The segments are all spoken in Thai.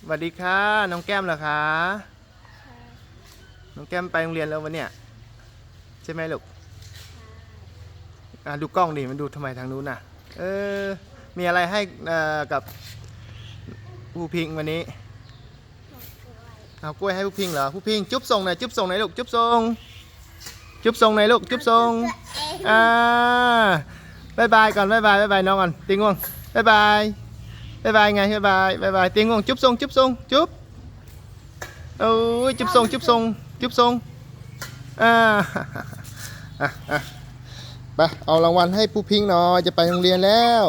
สวัสดีค่ะ น้องแก้มเหรอคะน้องแก้มไปโรงเรียนแล้ววันเนี้ยใช่ไหมลูกอะดูกล้องดิมันดูทำไมทางนู้นน่ะ เออ มีอะไรให้เอ่อกับผู้พิงวันนี้ เอากล้วยให้ผู้พิงเหรอผู้พิงจุ๊บส่งหน่อยจุ๊บส่งหน่อยลูกจุ๊บส่งจุ๊บส่งหน่อยลูกจุ๊บส่งอ่าบายบายก่อนบายบายบายบายน้องก่อนติงง่วงบายบาย บายบายไงบายบายบายบายติงง่วงจุ๊บส่งจุ๊บส่งจุ๊บโอ้ยจุ๊บส่งจุ๊บส่งจุ๊บส่งอ่าอะอะไปเอารางวัลให้ผู้พิงหน่อยจะไปโรงเรียนแล้ว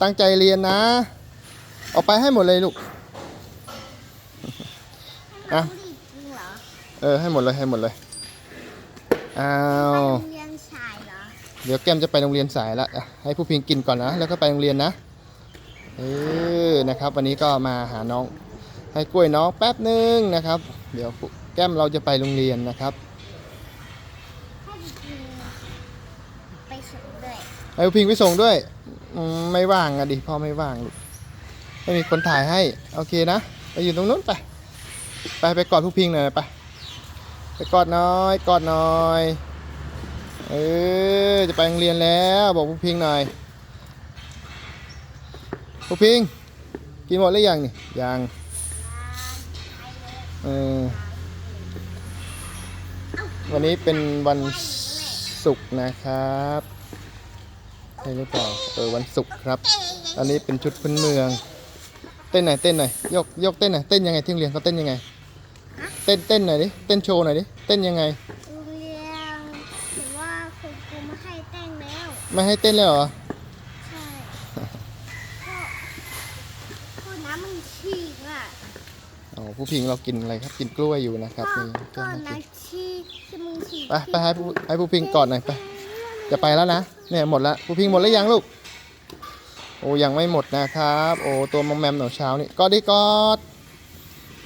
ตั้งใจเรียนนะเอาไปให้หมดเลยลูกอะจริงเหรอเออให้หมดเลยให้หมดเลยอ้าไปวโรงเรียนชายเหรอเดี๋ยวแก้มจะไปโรงเรียนสายละอะให้ผู้พิงกินก่อนนะแล้วก็ไปโรงเรียนนะ เออนะครับ วันนี้ก็มาหาน้อง ให้กล้วยน้องแป๊บนึงนะครับ เดี๋ยวแก้มเราจะไปโรงเรียนนะครับให้จริงไปส่งด้วยให้ผู้พิงไปส่งด้วยอืมไม่ว่างอะดิพ่อไม่ว่างลูกไม่มีคนถ่ายให้โอเคนะไปอยู่ตรงนู้นไปไปไปกอดผู้พิงหน่อยไปไปกอดน้อยกอดน้อยเออจะไปโรงเรียนแล้วบอกผู้พิงหน่อย ผู้พิง กินหมดหรือยังนี่ยังเออวันนี้เป็นวันศุกร์นะครับใช่หรือเปล่าเออวันศุกร์ครับอันนี้เป็นชุดพื้นเมือง เต้นหน่อยเต้นหน่อยยกยกเต้นหน่อยเต้นยังไงที่โรงเรียนเขาเต้นยังไงเต้นเต้นหน่อยดิเต้นโชว์หน่อยดิเต้นยังไงโรงเรียนถือว่าคุณครูมาให้เต้นแล้วไม่ให้เต้นเลยเหรอ ใช่ก็ก็ น้ำมันฉีกอะอ๋อผู้พิงเรากินอะไรครับกินกล้วยอยู่นะครับก็นี่ก็แก้มให้กินน้ำฉีกที่มึงฉีกไปไปให้ผู้ให้ผู้พิงกอดหน่อยไปจะไปแล้วนะเนี่ยหมดละผู้พิงหมดแล้วยังลูก โอ้ยังไม่หมดนะครับ โอ้ตัวมอมแมมหนอเช้านี่กอดดิกอด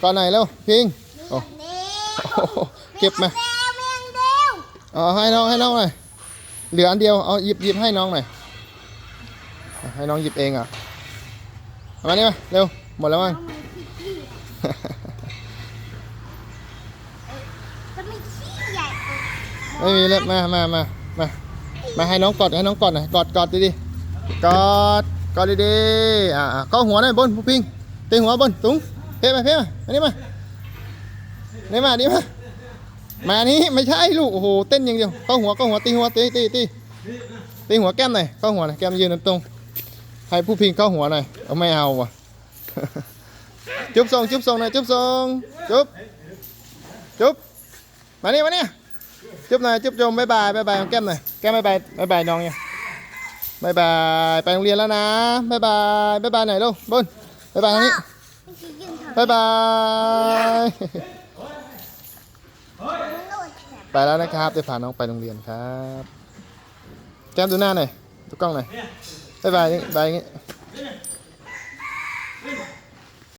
กอดหน่อยเร็วพิงโอ้เร็วโอ้โหเก็บมาเร็วเร็วเร็วเอาให้น้องให้น้องหน่อยเหลืออันเดียวเอาหยิบหยิบให้น้องหน่อยเอาให้น้องหยิบเองอะ เอามานี่มาเร็ว หมดแล้วมั้งน้องมันขี้ขี้ก็ไม่ขี้ใหญ่ไม่มีแล้วมามามามามาให้น้องกอดให้น้องกอดหน่อยกอดกอดดีๆกอดกอดดีๆอ่าอ่าก็หัวหน่อยบนผู้พิงตีหัวบนตุ้งเพ่มาเพ่มาอันนี้มานี่มานี่มามานี่ไม่ใช่ลูกโอ้โหเต้นอย่างเดียวก็หัวก็หัวตีหัวตีตีตีตีหัวแก้มหน่อยก็หัวหน่อยแก้มยืนตรงๆ ให้ผู้พิงเข้าหัวหน่อย เอาไม่เอาว่ะจุ๊บทรงจุ๊บทรงหน่อยจุ๊บทรงจุ๊บจุ๊บมานี่มานี่จุ๊บหน่อยจุ๊บจมบายบายบายบายของแก้มหน่อยแก้มบายบายบายบายน้องเนี่ยบายบายไปโรงเรียนแล้วนะบายบายบายบายหน่อยลูกบนบายบายทางนี้ไม่ขี้ยืนเถอะบายบายมันโหลดแขนไปแล้วนะครับจะพาน้องไปโรงเรียนครับ แก้มดูหน้าหน่อยดูกล้องหน่อย บายบายบายอย่างงี้